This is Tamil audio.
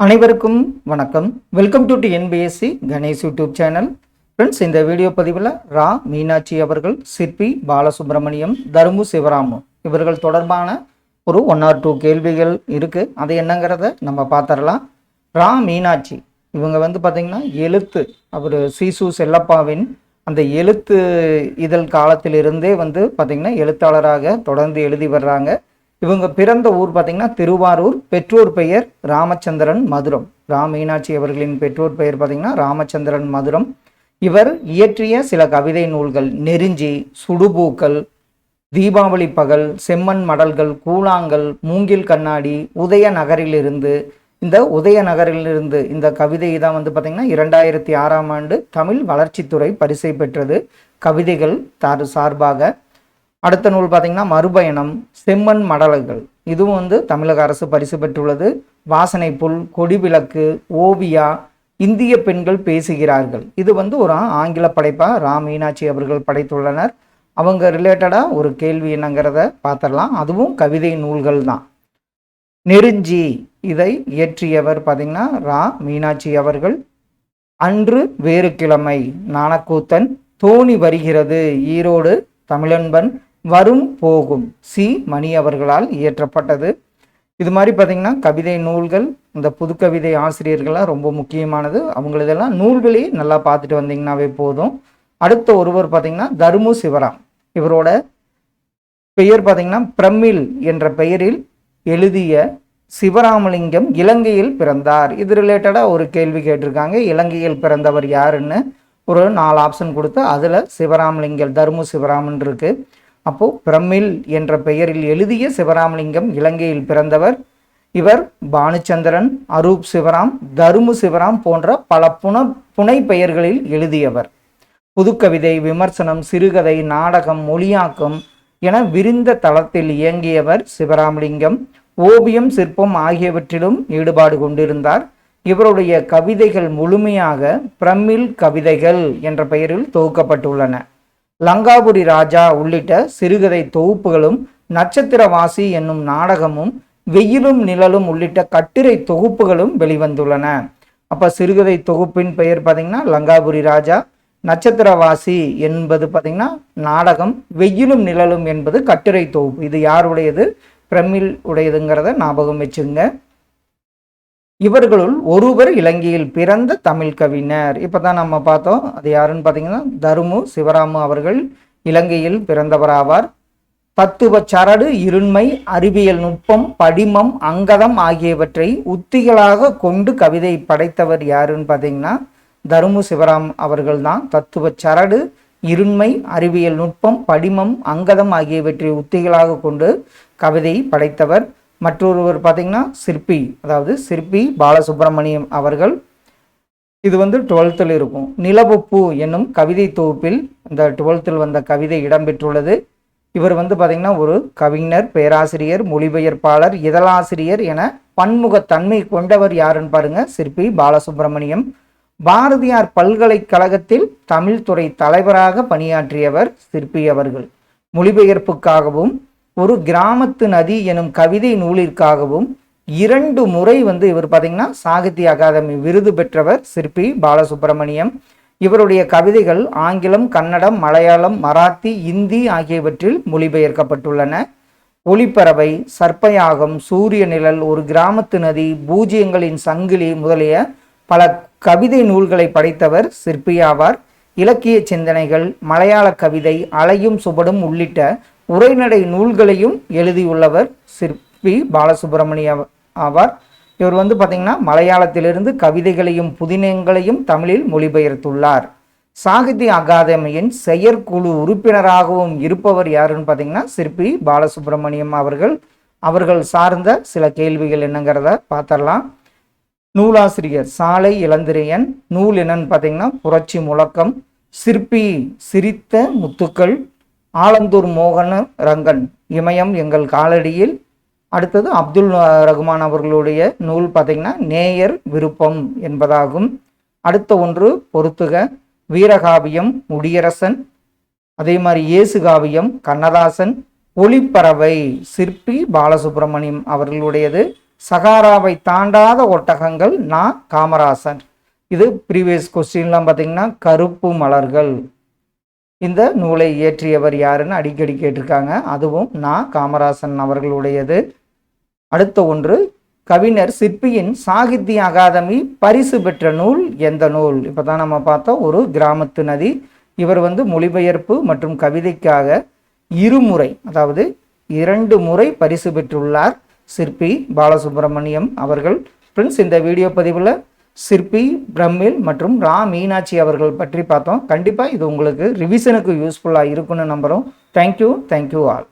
அனைவருக்கும் வணக்கம். Welcome to T NPSC Ganesh YouTube channel friends இந்த வீடியோ பதிவில் ரா மீனாட்சி அவர்கள் சிற்பி பாலசுப்ரமணியம் தருமு சிவராமு இவர்கள் தொடர்பான ஒரு ஒன் ஆர் டூ கேள்விகள் இருக்குது அது என்னங்கிறத நம்ம பார்த்துடலாம் ரா மீனாட்சி இவங்க வந்து பார்த்திங்கன்னா எழுத்து அவர் சிசு செல்லப்பாவின் அந்த எழுத்து இதழ் காலத்திலிருந்தே வந்து பார்த்திங்கன்னா எழுத்தாளராக தொடர்ந்து எழுதி வர்றாங்க. இவங்க பிறந்த ஊர் பார்த்திங்கன்னா திருவாரூர் பெற்றோர் பெயர் ராமச்சந்திரன் மதுரம். ரா மீனாட்சி அவர்களின் பெற்றோர் பெயர் பார்த்திங்கன்னா ராமச்சந்திரன் மதுரம். இவர் இயற்றிய சில கவிதை நூல்கள் நெருஞ்சி சுடுபூக்கள் தீபாவளி பகல் செம்மண் மடல்கள் கூழாங்கல் மூங்கில் கண்ணாடி உதய நகரிலிருந்து இந்த உதய நகரிலிருந்து இந்த கவிதை தான் வந்து பார்த்திங்கன்னா இரண்டாயிரத்தி ஆறாம் ஆண்டு தமிழ் வளர்ச்சித்துறை பரிசை பெற்றது. கவிதைகள் தார் சார்பாக அடுத்த நூல் பார்த்திங்கன்னா மறுபயணம் செம்மண் மடல்கள். இதுவும் வந்து தமிழக அரசு பரிசு பெற்றுள்ளது. வாசனை புல் கொடிவிளக்கு ஓவியா இந்திய பெண்கள் பேசுகிறார்கள். இது வந்து ஒரு ஆங்கில படைப்பாக ரா மீனாட்சி அவர்கள் படைத்துள்ளனர். அவங்க ரிலேட்டடாக ஒரு கேள்வி என்னங்கிறத பார்த்துடலாம் அதுவும் கவிதை நூல்கள் தான். நெருஞ்சி இதை இயற்றியவர் பார்த்திங்கன்னா ரா மீனாட்சி அவர்கள். அன்று வேறு கிழமை நாணக்கூத்தன் தோணி வருகிறது ஈரோடு தமிழன்பன் வரும் போகும். சி. மணி அவர்களால் இயற்றப்பட்டது. இது மாதிரி பார்த்தீங்கன்னா கவிதை நூல்கள் இந்த புதுக்கவிதை ஆசிரியர்கள்லாம் ரொம்ப முக்கியமானது. அவங்களதெல்லாம் நூல்களே நல்லா பார்த்துட்டு வந்தீங்கன்னாவே போதும். அடுத்த ஒருவர் பார்த்தீங்கன்னா தருமு சிவராம். இவரோட பெயர் பார்த்தீங்கன்னா பிரமிழ் என்ற பெயரில் எழுதிய சிவராமலிங்கம் இலங்கையில் பிறந்தார். இது ரிலேட்டடாக ஒரு கேள்வி கேட்டிருக்காங்க. இலங்கையில் பிறந்தவர் யாருன்னு ஒரு நாலு ஆப்ஷன் கொடுத்து அதில் சிவராமலிங்கம் தருமு சிவராமன் இருக்குது அப்போது பிரம்மில் என்ற பெயரில் எழுதிய சிவராமலிங்கம் இலங்கையில் பிறந்தவர். இவர் பானுச்சந்திரன் அரூப் சிவராம் தருமு சிவராம் போன்ற பல புன புனை பெயர்களில் எழுதியவர். புதுக்கவிதை விமர்சனம் சிறுகதை நாடகம் மொழியாக்கம் என விரிந்த தளத்தில் இயங்கியவர் சிவராமலிங்கம். ஓவியம் சிற்பம் ஆகியவற்றிலும் ஈடுபாடு கொண்டிருந்தார். இவருடைய கவிதைகள் முழுமையாக பிரமிழ் கவிதைகள் என்ற பெயரில் தொகுக்கப்பட்டுள்ளன. லங்காபுரி ராஜா உள்ளிட்ட சிறுகதை தொகுப்புகளும் நட்சத்திரவாசி என்னும் நாடகமும் வெயிலும் நிழலும் உள்ளிட்ட கட்டுரை தொகுப்புகளும் வெளிவந்துள்ளன. அப்போ சிறுகதை தொகுப்பின் பெயர் பார்த்தீங்கன்னா லங்காபுரி ராஜா நட்சத்திரவாசி என்பது பார்த்தீங்கன்னா நாடகம் வெயிலும் நிழலும் என்பது கட்டுரை தொகுப்பு. இது யாருடையது? பிரமிழ் உடையதுங்கிறத ஞாபகம் வச்சுங்க. இவர்களுள் ஒருவர் இலங்கையில் பிறந்த தமிழ் கவிஞர். இப்போ தான் நம்ம பார்த்தோம். அது யாருன்னு பார்த்தீங்கன்னா தருமு சிவராமு அவர்கள் இலங்கையில் பிறந்தவராவார். தத்துவ சரடு இருண்மை அறிவியல் நுட்பம் படிமம் அங்கதம் ஆகியவற்றை உத்திகளாக கொண்டு கவிதை படைத்தவர் யாருன்னு பார்த்தீங்கன்னா தருமு சிவராம் அவர்கள் தான். தத்துவ சரடு இருண்மை அறிவியல் நுட்பம் படிமம் அங்கதம் ஆகியவற்றை உத்திகளாக கொண்டு கவிதை படைத்தவர். மற்றொருவர் பார்த்தீங்கன்னா சிற்பி அதாவது சிற்பி பாலசுப்ரமணியம் அவர்கள். இது வந்து டுவெல்த்தில் இருக்கும். நிலவுப்பு என்னும் கவிதை தொகுப்பில் இந்த டுவெல்த்தில் வந்த கவிதை இடம்பெற்றுள்ளது. இவர் வந்து பார்த்திங்கன்னா ஒரு கவிஞர் பேராசிரியர் மொழிபெயர்ப்பாளர் இதழாசிரியர் என பன்முகத்தன்மை கொண்டவர் யாருன்னு பாருங்க சிற்பி பாலசுப்ரமணியம். பாரதியார் பல்கலைக்கழகத்தில் தமிழ்துறை தலைவராக பணியாற்றியவர் சிற்பி அவர்கள். மொழிபெயர்ப்புக்காகவும் ஒரு கிராமத்து நதி எனும் கவிதை நூலிற்காகவும் இரண்டு முறை வந்து இவர் பார்த்தீங்கன்னா சாகித்ய அகாதமி விருது பெற்றவர் சிற்பி பாலசுப்ரமணியம். இவருடைய கவிதைகள் ஆங்கிலம் கன்னடம் மலையாளம் மராத்தி இந்தி ஆகியவற்றில் மொழிபெயர்க்கப்பட்டுள்ளன. ஒளிப்பறவை சர்ப்பயாகம் சூரிய நிழல் ஒரு கிராமத்து நதி பூஜ்யங்களின் சங்கிலி முதலிய பல கவிதை நூல்களை படைத்தவர் சிற்பியாவார் இலக்கிய சிந்தனைகள் மலையாள கவிதை அலையும் சுபடும் உள்ளிட்ட உரைநடை நூல்களையும் எழுதியுள்ளவர் சிற்பி பாலசுப்ரமணிய ஆவார். இவர் வந்து பார்த்திங்கன்னா மலையாளத்திலிருந்து கவிதைகளையும் புதினங்களையும் தமிழில் மொழிபெயர்த்துள்ளார். சாகித்ய அகாதமியின் செயற்குழு உறுப்பினராகவும் இருப்பவர் யாருன்னு பார்த்தீங்கன்னா சிற்பி பாலசுப்ரமணியம் அவர்கள். அவர்கள் சார்ந்த சில கேள்விகள் என்னங்கிறத பார்த்தரலாம் நூலாசிரியர் சாலை இளந்திரையன் நூல் என்னன்னு பார்த்தீங்கன்னா புரட்சி முழக்கம் சிற்பி சிரித்த முத்துக்கள் ஆலந்தூர் மோகன ரங்கன் இமயம் எங்கள் காலடியில். அடுத்தது அப்துல் ரகுமான் அவர்களுடைய நூல் பார்த்திங்கன்னா நேயர் விருப்பம் என்பதாகும். அடுத்த ஒன்று பொறுத்துக வீரகாவியம் முடியரசன் அதே மாதிரி இயேசு காவியம் கண்ணதாசன் ஒளிப்பறவை சிற்பி பாலசுப்ரமணியம் அவர்களுடையது. சகாராவை தாண்டாத ஒட்டகங்கள் நா. காமராசன். இது ப்ரீவியஸ் கொஸ்டின்லாம் பார்த்திங்கன்னா கருப்பு மலர்கள் இந்த நூலை இயற்றியவர் யாருன்னு அடிக்கடி கேட்டிருக்காங்க. அதுவும் நா. காமராசன் அவர்களுடையது. அடுத்த ஒன்று கவிஞர் சிற்பியின் சாகித்ய அகாதமி பரிசு பெற்ற நூல் எந்த நூல்? இப்போ தான் நம்ம பார்த்தோம் ஒரு கிராமத்து நதி. இவர் வந்து மொழிபெயர்ப்பு மற்றும் கவிதைக்காக இருமுறை அதாவது இரண்டு முறை பரிசு பெற்றுள்ளார் சிற்பி பாலசுப்ரமணியம் அவர்கள். ஃப்ரெண்ட்ஸ் இந்த வீடியோ பதிவில் சிற்பி பிரம்மில் மற்றும் ரா மீனாட்சி அவர்கள் பற்றி பார்த்தோம். கண்டிப்பாக இது உங்களுக்கு ரிவிஷனுக்கு யூஸ்ஃபுல்லாக இருக்குன்னு நம்புகிறோம் தேங்க்யூ தேங்க்யூ ஆல்